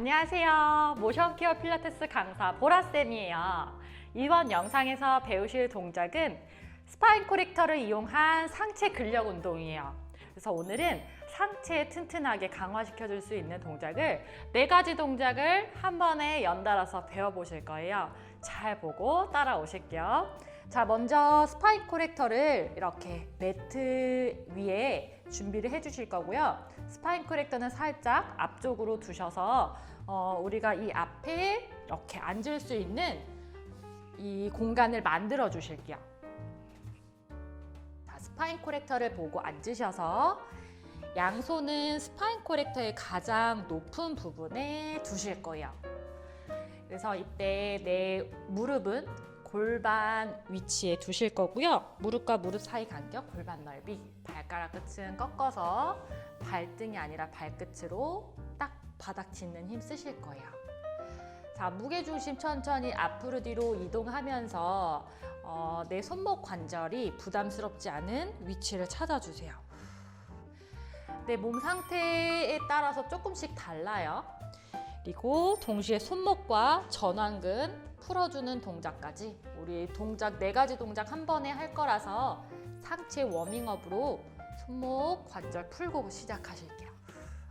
안녕하세요. 모션 케어 필라테스 강사 보라쌤이에요. 이번 영상에서 배우실 동작은 스파인 코렉터를 이용한 상체 근력 운동이에요. 그래서 오늘은 상체 튼튼하게 강화시켜 줄 수 있는 동작을 네 가지 동작을 한 번에 연달아서 배워보실 거예요. 잘 보고 따라오실게요. 자, 먼저 스파인 코렉터를 이렇게 매트 위에 준비를 해주실 거고요. 스파인 코렉터는 살짝 앞쪽으로 두셔서 어, 우리가 이 앞에 이렇게 앉을 수 있는 이 공간을 만들어 주실게요. 자, 스파인 코렉터를 보고 앉으셔서 양손은 스파인 코렉터의 가장 높은 부분에 두실 거예요. 그래서 이때 내 무릎은 골반 위치에 두실 거고요. 무릎과 무릎 사이 간격 골반 넓이. 발가락 끝은 꺾어서 발등이 아니라 발끝으로 딱 바닥 짚는 힘 쓰실 거예요. 자, 무게 중심 천천히 앞으로 뒤로 이동하면서 어, 내 손목 관절이 부담스럽지 않은 위치를 찾아주세요. 내 몸 상태에 따라서 조금씩 달라요. 그리고 동시에 손목과 전완근 풀어주는 동작까지 우리 동작 네 가지 동작 한 번에 할 거라서 상체 워밍업으로 손목 관절 풀고 시작하실게요.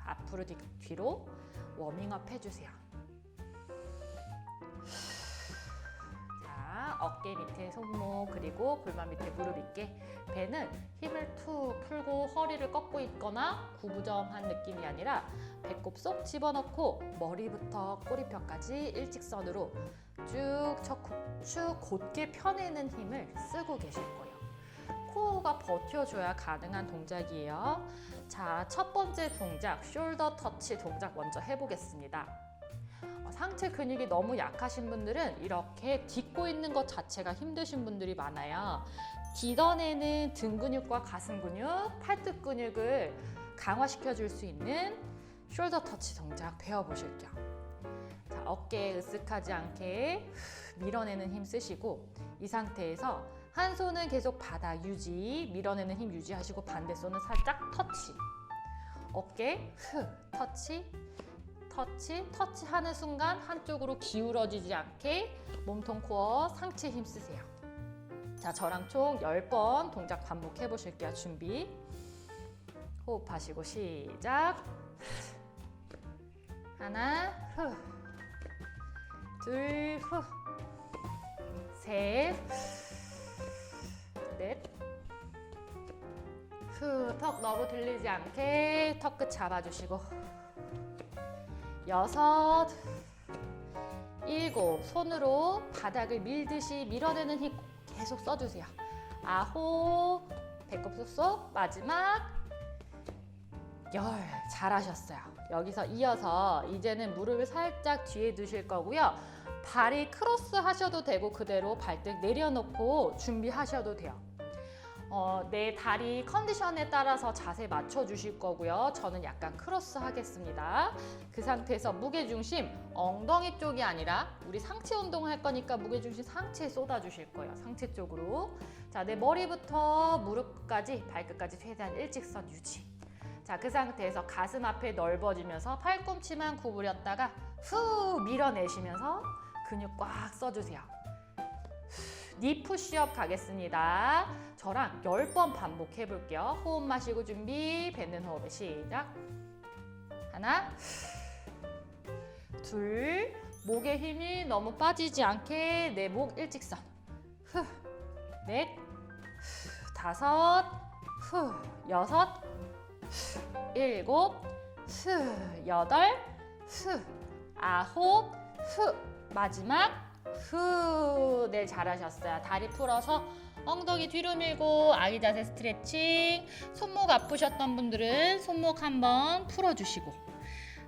앞으로 뒤, 뒤로 워밍업 해주세요. 어깨 밑에 손목 그리고 골반 밑에 무릎 있게 배는 힘을 툭 풀고 허리를 꺾고 있거나 구부정한 느낌이 아니라 배꼽 쏙 집어넣고 머리부터 꼬리뼈까지 일직선으로 쭉, 척, 쭉 곧게 펴내는 힘을 쓰고 계실 거예요. 코어가 버텨줘야 가능한 동작이에요. 자, 첫 번째 동작, 숄더 터치 동작 먼저 해보겠습니다. 어, 상체 근육이 너무 약하신 분들은 이렇게 딛고 있는 것 자체가 힘드신 분들이 많아요. 딛어내는 등 근육과 가슴 근육, 팔뚝 근육을 강화시켜 줄 수 있는 숄더 터치 동작 배워보실게요. 자, 어깨에 으쓱하지 않게 밀어내는 힘 쓰시고 이 상태에서 한 손은 계속 바닥 유지, 밀어내는 힘 유지하시고 반대 손은 살짝 터치. 어깨 후 터치, 터치, 터치하는 순간 한쪽으로 기울어지지 않게 몸통 코어 상체 힘 쓰세요. 자, 저랑 총 10번 동작 반복해 보실게요. 준비. 호흡하시고 시작. 하나, 후. 둘, 후. 셋. 넷. 후, 턱 너무 들리지 않게 턱 끝 잡아주시고. 여섯. 일곱. 손으로 바닥을 밀듯이 밀어내는 힘 계속 써주세요. 아홉. 배꼽 쏙쏙. 마지막. 열. 잘하셨어요. 여기서 이어서 이제는 무릎을 살짝 뒤에 두실 거고요. 발이 크로스 하셔도 되고 그대로 발등 내려놓고 준비하셔도 돼요. 어, 내 다리 컨디션에 따라서 자세 맞춰 주실 거고요. 저는 약간 크로스 하겠습니다. 그 상태에서 무게 중심 엉덩이 쪽이 아니라 우리 상체 운동 할 거니까 무게 중심 상체에 쏟아 주실 거예요. 상체 쪽으로. 자, 내 머리부터 무릎까지 발끝까지 최대한 일직선 유지. 자, 그 상태에서 가슴 앞에 넓어지면서 팔꿈치만 구부렸다가 후 밀어내시면서 근육 꽉 써주세요. 니 푸시업 가겠습니다. 저랑 10번 반복해 볼게요. 호흡 마시고 준비, 뱉는 호흡에 시작. 하나, 둘, 목에 힘이 너무 빠지지 않게 내 목 일직선. 후, 넷, 후, 다섯, 후, 여섯, 후, 일곱, 후, 여덟, 후, 아홉, 후, 마지막 후, 네 잘하셨어요. 다리 풀어서 엉덩이 뒤로 밀고 아기 자세 스트레칭. 손목 아프셨던 분들은 손목 한번 풀어주시고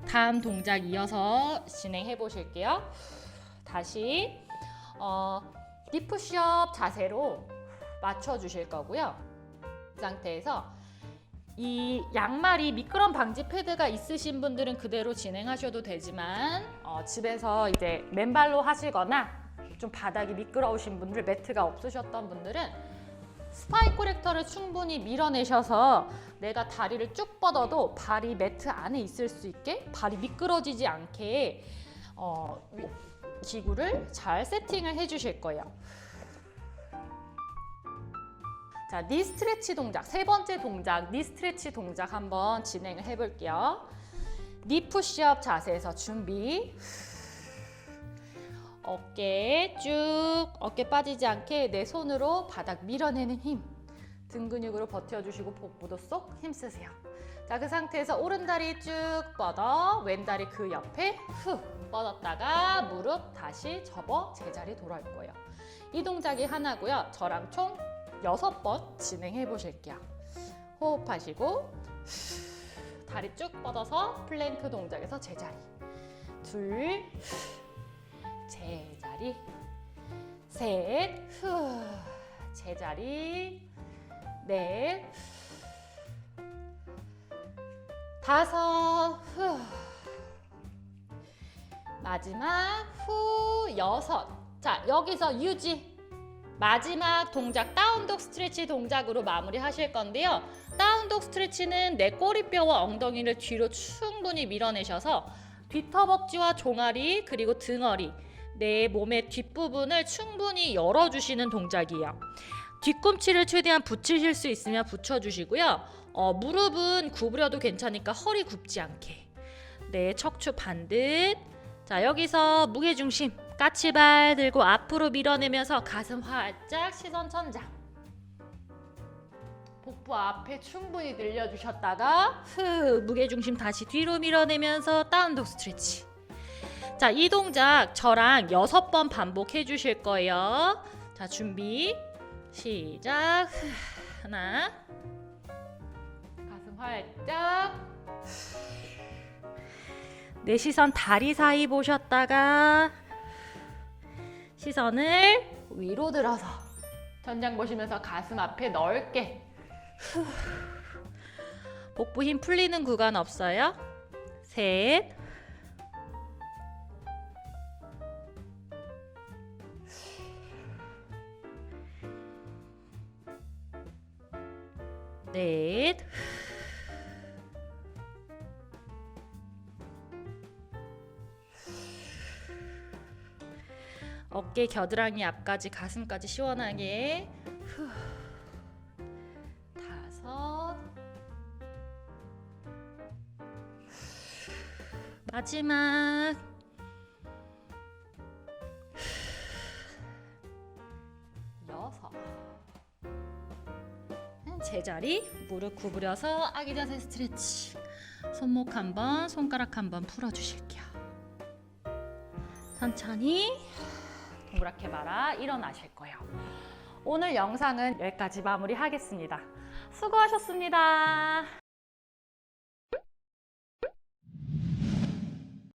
다음 동작 이어서 진행해 보실게요. 다시 어, 디프시업 자세로 맞춰 주실 거고요. 이 상태에서 이 양말이 미끄럼 방지 패드가 있으신 분들은 그대로 진행하셔도 되지만 어, 집에서 이제 맨발로 하시거나 좀 바닥이 미끄러우신 분들 매트가 없으셨던 분들은 스파인 코렉터를 충분히 밀어내셔서 내가 다리를 쭉 뻗어도 발이 매트 안에 있을 수 있게 발이 미끄러지지 않게 어, 기구를 잘 세팅을 해주실 거예요. 자, 니 스트레치 동작 세 번째 동작 니 스트레치 동작 한번 진행을 해볼게요. 니 푸시업 자세에서 준비. 어깨 쭉 어깨 빠지지 않게 내 손으로 바닥 밀어내는 힘. 등 근육으로 버텨주시고 복부도 쏙 힘쓰세요. 자, 그 상태에서 오른 다리 쭉 뻗어 왼 다리 그 옆에 후 뻗었다가 무릎 다시 접어 제자리 돌아올 거예요. 이 동작이 하나고요. 저랑 총 여섯 번 진행해 보실게요. 호흡하시고 다리 쭉 뻗어서 플랭크 동작에서 제자리. 둘, 제자리. 셋, 후, 제자리. 넷, 다섯, 후. 마지막 후 여섯. 자, 여기서 유지. 마지막 동작 다운독 스트레치 동작으로 마무리 하실 건데요. 다운독 스트레치는 내 꼬리뼈와 엉덩이를 뒤로 충분히 밀어내셔서 뒤터벅지와 종아리 그리고 등허리 내 몸의 뒷부분을 충분히 열어주시는 동작이에요. 뒤꿈치를 최대한 붙이실 수 있으면 붙여주시고요. 어, 무릎은 구부려도 괜찮으니까 허리 굽지 않게. 네, 척추 반듯. 자, 여기서 무게중심 까치발 들고 앞으로 밀어내면서 가슴 활짝 시선 천장. 복부 앞에 충분히 늘려주셨다가 후 무게중심 다시 뒤로 밀어내면서 다운독 스트레치. 자, 이 동작 저랑 여섯 번 반복해 주실 거예요. 자, 준비. 시작. 후, 하나. 가슴 활짝. 내 시선 다리 사이 보셨다가 시선을 위로 들어서 전장 보시면서 가슴 앞에 넓게 후. 복부 힘 풀리는 구간 없어요? 셋 넷 어깨 겨드랑이 앞까지 가슴까지 시원하게. 후. 다섯. 마지막. 여섯. 제자리 무릎 구부려서 아기 자세 스트레치 손목 한번 손가락 한번 풀어주실게요. 천천히 말아 일어나실 거예요. 오늘 영상은 여기까지 마무리하겠습니다. 수고하셨습니다.